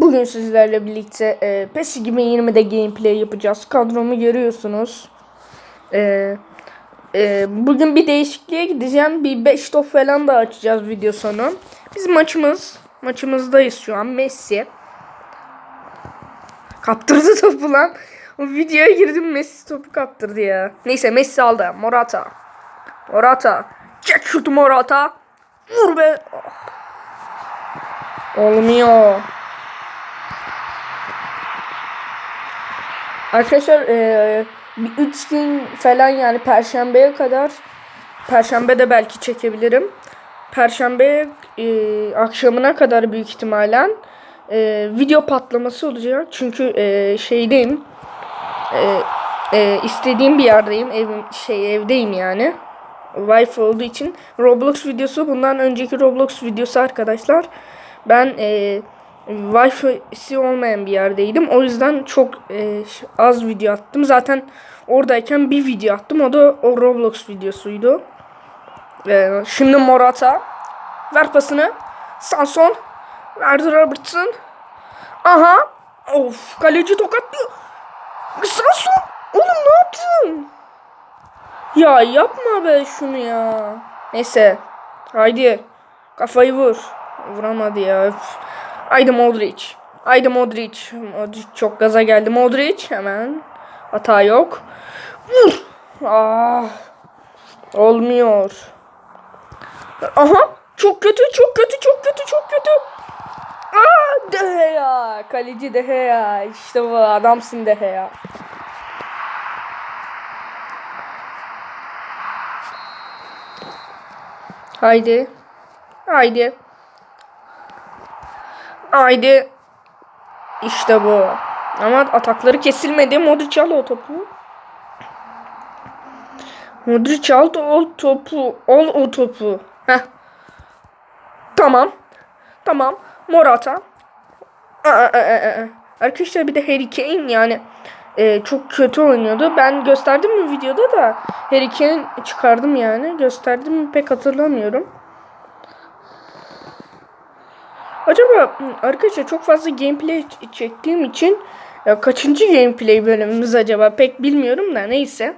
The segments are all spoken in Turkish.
Bugün sizlerle birlikte e, PES 2020'de gameplay yapacağız. Kadromu görüyorsunuz. E, e, bugün bir değişikliğe gideceğim. Bir 5 top falan da açacağız video sonu. Biz maçımız, maçımızdayız şu an. Messi. Kaptırdı topu lan. O videoya girdim Messi topu kaptırdı ya. Neyse Messi aldı. Morata. Morata. Çek şutu Morata. Vur be. Oh. Olmuyor. Arkadaşlar bir 3 gün falan yani perşembeye kadar perşembe de belki çekebilirim. Perşembe eee, akşamına kadar büyük ihtimalen eee, video patlaması olacak. Çünkü eee, şeydeyim. Eee, eee, istediğim bir yerdeyim. Evim şey evdeyim yani. Wi-Fi olduğu için Roblox videosu bundan önceki Roblox videosu arkadaşlar. Ben eee Wi-Fi'si olmayan bir yerdeydim. O yüzden çok e, az video attım. Zaten oradayken bir video attım. O da o Roblox videosuydu. E, şimdi Morata. Ver pasını. Sanson. Verdi Robertson. Aha. Of kaleci tokatlıyor. Sanson. Oğlum ne yaptın? Ya yapma be şunu ya. Neyse. Haydi. Kafayı vur. Vuramadı ya. Öf. Haydi Modric. Haydi Modric. Modric çok gaza geldi. Modric hemen. Hata yok. Vur. Ah. Olmuyor. Aha. Çok kötü, çok kötü, çok kötü, çok kötü. Aa, Deheya. Kaleci Deheya. İşte bu adamsın Deheya. Haydi. Haydi. Haydi. İşte bu. Ama atakları kesilmedi. Modric al o topu. Modric al o topu. Al o topu. Tamam. Tamam. Morata. Aa, aa. Arkadaşlar bir de Harry Kane yani e, çok kötü oynuyordu. Ben gösterdim mi videoda da Harry Kane çıkardım yani. Gösterdim mi pek hatırlamıyorum. Acaba hı, arkadaşlar çok fazla gameplay çektiğim için ya kaçıncı gameplay bölümümüz acaba pek bilmiyorum da neyse.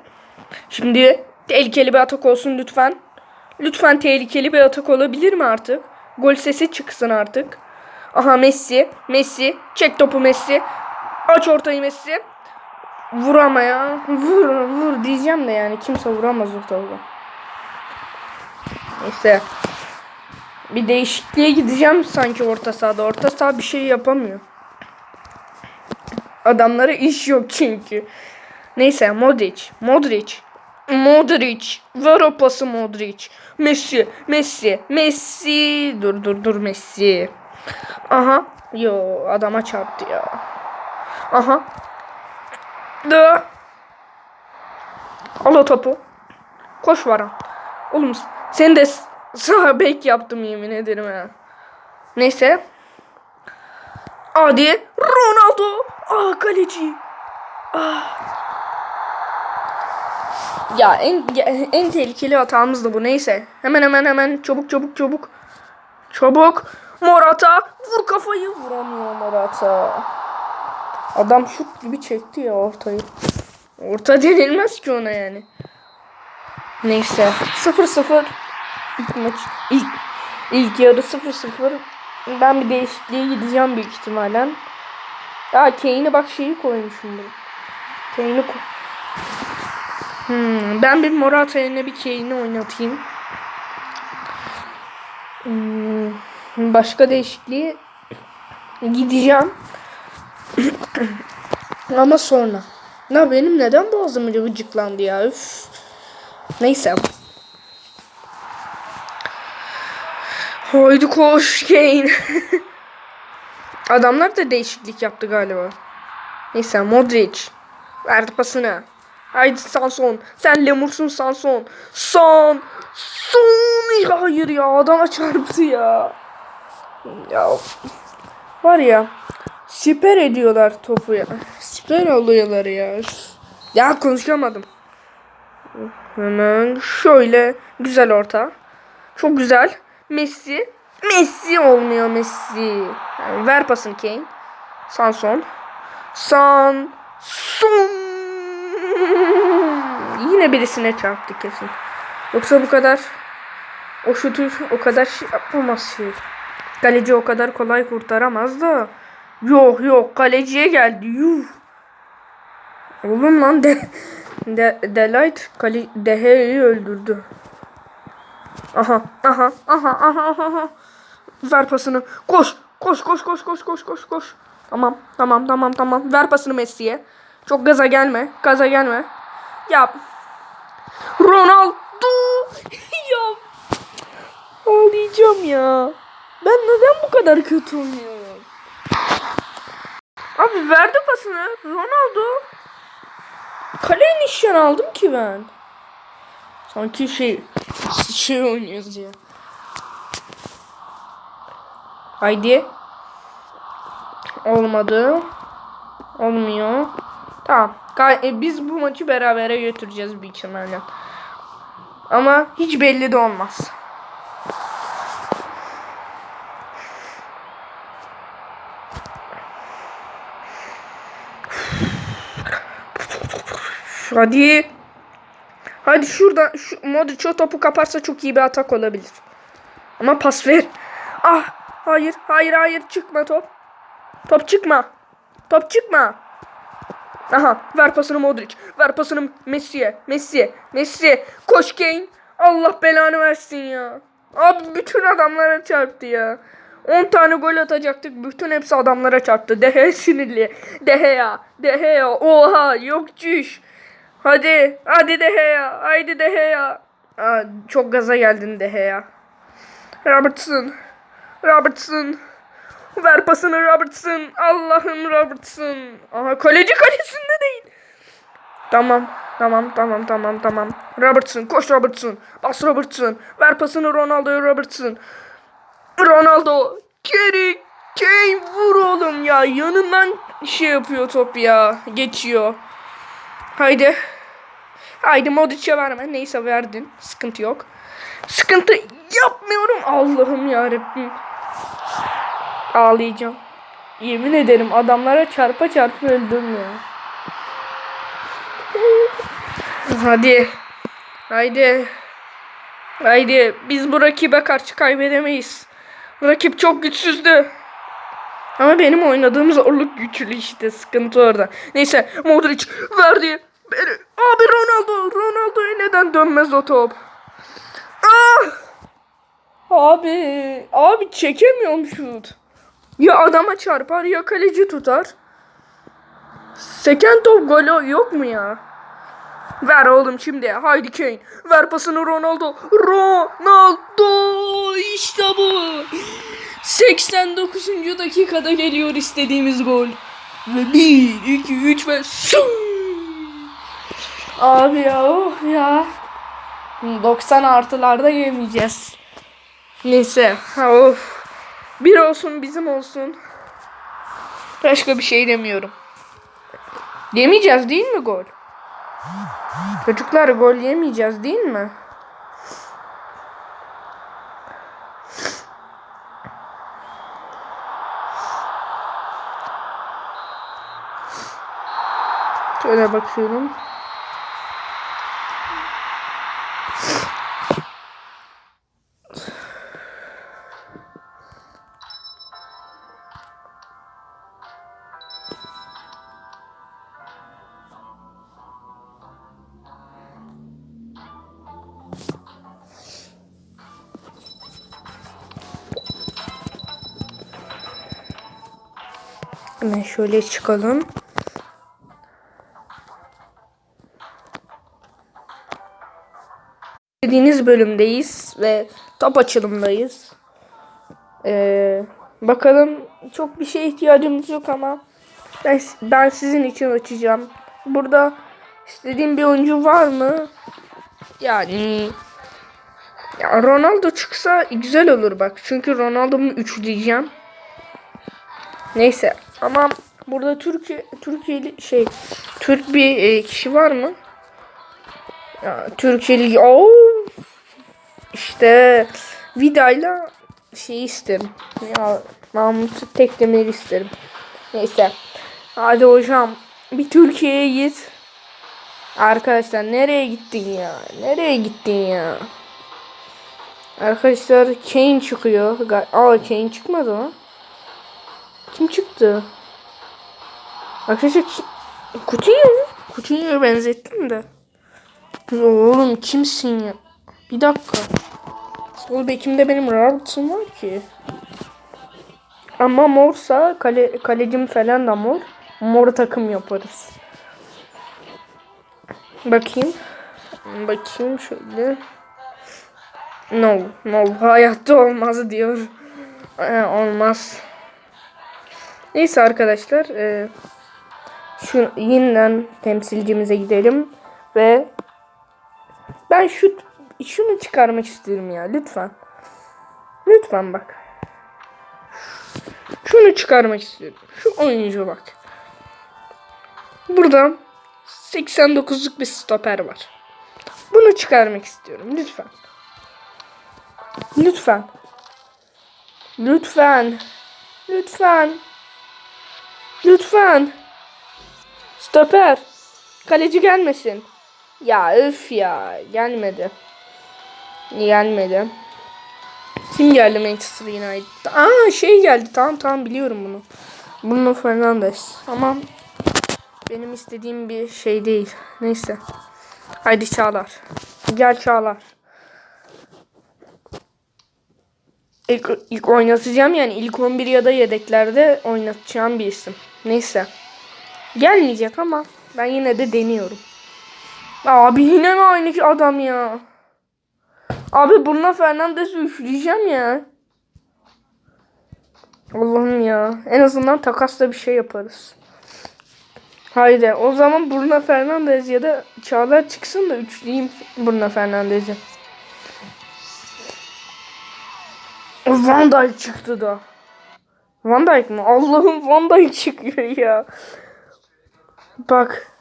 Şimdi tehlikeli bir atak olsun lütfen. Lütfen tehlikeli bir atak olabilir mi artık? Gol sesi çıksın artık. Aha Messi. Messi. Çek topu Messi. Aç ortayı Messi. Vur ya. Vur vur diyeceğim de yani kimse vuramaz o topu. Neyse. Bir değişikliğe gideceğim sanki orta sahada. Orta saha bir şey yapamıyor. Adamlara iş yok çünkü. Neyse Modric. Modric. Modric. Ver o pası Modric. Messi. Messi. Messi. Dur dur dur Messi. Aha. Yo adama çarptı ya. Aha. Da. Al o topu. Koş Varan. Oğlum sen de sağ bek yaptım yemin ederim ha. Neyse. Hadi Ronaldo. Ah kaleci. Ah. Ya en en tehlikeli hatamız da bu neyse. Hemen hemen hemen çabuk çabuk çabuk. Çabuk. Morata vur kafayı vuramıyor Morata. Adam şut gibi çekti ya ortayı. Orta denilmez ki ona yani. Neyse. 0-0 ilk maç ilk ilk yarı 0-0. Ben bir değişikliğe gideceğim büyük ihtimalle. Ya Kane'e bak şeyi koymuşum bunu. Kane'i koy. Hmm, ben bir Morata yerine bir Kane'i oynatayım. Hmm, başka değişikliğe gideceğim. Ama sonra. Ya benim neden boğazım gıcıklandı ya? Üf. Neyse. Haydi koş Kane. Adamlar da değişiklik yaptı galiba. Neyse Modric. Verdi pasını. Haydi Sanson. Sen lemursun Sanson. Son. Son. Hayır ya adama çarptı ya. Ya var ya siper ediyorlar topu ya. Siper oluyorlar ya. Ya konuşamadım. Hemen şöyle güzel orta. Çok güzel. Messi. Messi olmuyor Messi. Yani ver pasını Kane. Sanson. San. Son. Yine birisine çarptı kesin. Yoksa bu kadar o şutu o kadar şey yapamaz şey. Kaleci o kadar kolay kurtaramaz da. Yok yok kaleciye geldi. Yuh. Oğlum lan de, de Delight kale, Dehe'yi öldürdü. Aha aha aha aha aha. Ver pasını. Koş. Koş koş koş koş koş koş koş. Tamam tamam tamam tamam. Ver pasını Messi'ye. Çok gaza gelme. Gaza gelme. Yap. Ronaldo. ya. Ağlayacağım ya. Ben neden bu kadar kötü oynuyorum? Abi verdi pasını. Ronaldo. Kaleye nişan aldım ki ben. Sanki şey şey oynuyoruz ya. Haydi. Olmadı. Olmuyor. Tamam. E, biz bu maçı berabere götüreceğiz büyük ihtimalle. Ama hiç belli de olmaz. Hadi. Hadi şurada şu Modric o topu kaparsa çok iyi bir atak olabilir. Ama pas ver. Ah hayır hayır hayır çıkma top. Top çıkma. Top çıkma. Aha ver pasını Modric. Ver pasını Messi'ye. Messi'ye. Messi'ye. Koş Kane. Allah belanı versin ya. Abi bütün adamlara çarptı ya. 10 tane gol atacaktık. Bütün hepsi adamlara çarptı. Dehe sinirli. Dehe ya. Dehe ya. Oha yok çüş. Hadi. Hadi Dehe ya. Haydi Dehe ya. Aa, çok gaza geldin Dehe ya. Robertson. Robertson. Ver pasını Robertson. Allah'ım Robertson. Aha kaleci kalesinde değil. Tamam. Tamam tamam tamam tamam. Robertson koş Robertson. Bas Robertson. Ver pasını Ronaldo'ya Robertson. Ronaldo. Geri. Kane vur oğlum ya. Yanından şey yapıyor top ya. Geçiyor. Haydi. Haydi Modric'e verme. Neyse verdin. Sıkıntı yok. Sıkıntı yapmıyorum. Allah'ım yarabbim. Ağlayacağım. Yemin ederim adamlara çarpa çarpa öldüm ya. Hadi. Haydi. Haydi. Biz bu rakibe karşı kaybedemeyiz. Rakip çok güçsüzdü. Ama benim oynadığım zorluk güçlü işte. Sıkıntı orada. Neyse Modric verdi. Beni. Abi Ronaldo. Ronaldo'ya neden dönmez o top? Ah! Abi. Abi çekemiyorum şut. Ya adama çarpar ya kaleci tutar. Seken top golü yok mu ya? Ver oğlum şimdi. Haydi Kane. Ver pasını Ronaldo. Ronaldo. İşte bu. 89. dakikada geliyor istediğimiz gol. Ve 1, 2, 3 ve su. Abi ya of ya. 90 artılarda yemeyeceğiz. Neyse. Ha, of. Bir olsun bizim olsun. Başka bir şey demiyorum. Yemeyeceğiz değil mi gol? Çocuklar gol yemeyeceğiz değil mi? Şöyle bakıyorum. Şöyle çıkalım. Dediğiniz bölümdeyiz ve top açılımdayız. Ee, bakalım çok bir şeye ihtiyacımız yok ama ben, ben sizin için açacağım. Burada istediğim bir oyuncu var mı? Yani ya Ronaldo çıksa güzel olur bak. Çünkü Ronaldo'mu üçleyeceğim. Neyse ama burada Türkiye Türkiye'li şey Türk bir e, kişi var mı? Ya, Türkiye'li Oo! işte Vida'yla şey isterim. Ya Mahmut Tekdemir isterim. Neyse. Hadi hocam. Bir Türkiye'ye git. Arkadaşlar nereye gittin ya? Nereye gittin ya? Arkadaşlar Kane çıkıyor. Aa Kane çıkmadı mı? Kim çıktı? Arkadaşlar mu? Coutinho'ya benzettim de. Oğlum kimsin ya? Bir dakika. Sol bekimde benim Robertson var ki. Ama morsa kale, kalecim falan da mor. Mor takım yaparız. Bakayım. Bakayım şöyle. No, no hayatta olmaz diyor. Ee, olmaz. Neyse arkadaşlar. E, şu yeniden temsilcimize gidelim ve ben şu şunu çıkarmak istiyorum ya lütfen. Lütfen bak. Şunu çıkarmak istiyorum. Şu oyuncu bak. Burada 89'luk bir stoper var. Bunu çıkarmak istiyorum lütfen. Lütfen. Lütfen. Lütfen. Lütfen. Stoper. Kaleci gelmesin. Ya öf ya. Gelmedi. Gelmedi. Kim geldi Manchester United'da? Aa şey geldi. Tamam tamam biliyorum bunu. Bruno Fernandes. Ama benim istediğim bir şey değil. Neyse. Haydi Çağlar. Gel Çağlar. İlk, ilk oynatacağım yani ilk 11 ya da yedeklerde oynatacağım bir isim. Neyse. Gelmeyecek ama ben yine de deniyorum. Abi yine mi aynı adam ya? Abi Bruno Fernandes'i üçleyeceğim ya. Allah'ım ya. En azından takasla bir şey yaparız. Haydi o zaman Bruno Fernandes ya da Çağlar çıksın da üçleyeyim Bruno Fernandes'i. Van Dijk çıktı da. Van Dijk mı? Allah'ım Van Dijk çıkıyor ya. Bak.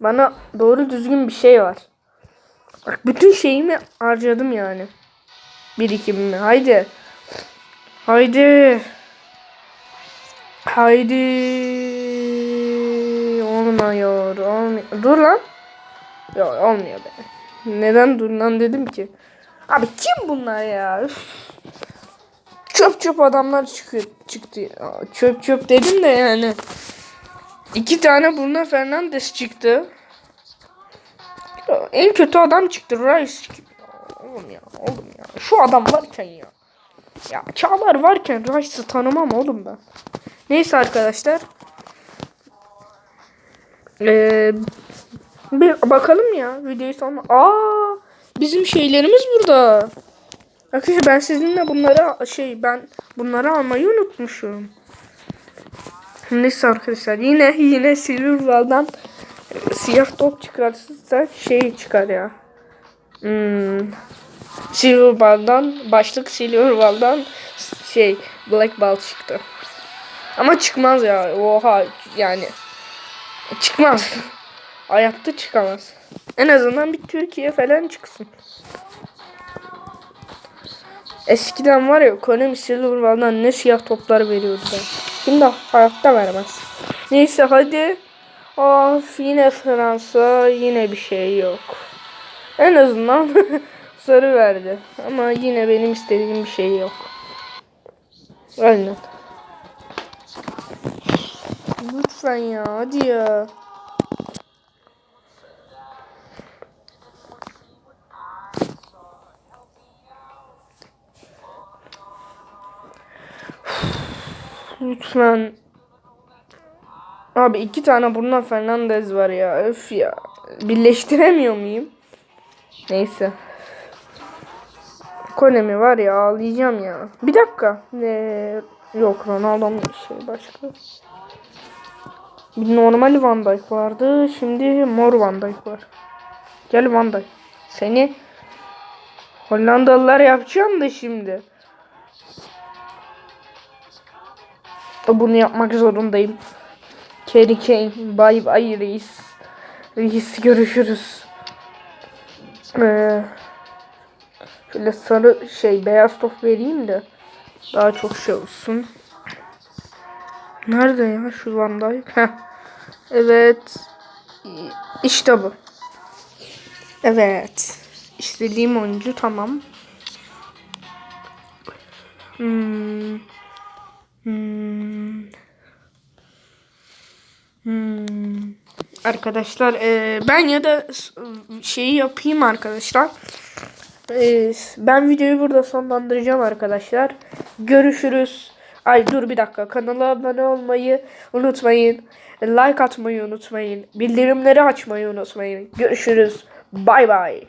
Bana doğru düzgün bir şey var. Bak bütün şeyimi harcadım yani. Birikimimi. Haydi. Haydi. Haydi. Olmuyor. Olmuyor. Dur lan. Yok olmuyor be. Neden dur lan dedim ki. Abi kim bunlar ya? Üf. Çöp çöp adamlar çıkıyor, çıktı. Çöp çöp dedim de yani. İki tane Bruno Fernandes çıktı. En kötü adam çıktı. Rice. Oğlum ya, oğlum ya. Şu adam varken ya. Ya Çağlar varken Rice'ı tanımam oğlum ben. Neyse arkadaşlar. Ee, bir bakalım ya videoyu sonra. Aa, bizim şeylerimiz burada. Arkadaşlar ben sizinle bunları şey ben bunları almayı unutmuşum. Neyse arkadaşlar yine yine Silverwall'dan e, siyah top çıkarsa şey çıkar ya. Hmm. Silverwall'dan başlık Silverwall'dan şey Black Ball çıktı. Ama çıkmaz ya. Oha yani. Çıkmaz. Hayatta çıkamaz. En azından bir Türkiye falan çıksın. Eskiden var ya Konami Silverwall'dan ne siyah toplar veriyordu. Şimdi hayatta vermez. Neyse hadi. Of yine Fransa yine bir şey yok. En azından sarı verdi. Ama yine benim istediğim bir şey yok. Aynen. Lütfen ya hadi ya. Lütfen. Abi iki tane Bruno Fernandes var ya. Öf ya. Birleştiremiyor muyum? Neyse. Konemi var ya ağlayacağım ya. Bir dakika. Ne? Yok Ronaldo'nun şey başka. Bir normal Van Dijk vardı. Şimdi mor Van Dijk var. Gel Van Dijk. Seni Hollandalılar yapacağım da şimdi. Bunu yapmak zorundayım. Kerry Kane. Bay bay reis. Reis görüşürüz. Ee, şöyle sarı şey beyaz top vereyim de daha çok şey olsun. Nerede ya şu Van Dijk? Evet. İşte bu. Evet. İstediğim oyuncu tamam. Hmm. Hmm. Hmm. Arkadaşlar e, ben ya da şeyi yapayım arkadaşlar. E, ben videoyu burada sonlandıracağım arkadaşlar. Görüşürüz. Ay dur bir dakika. Kanala abone olmayı unutmayın. Like atmayı unutmayın. Bildirimleri açmayı unutmayın. Görüşürüz. Bay bay.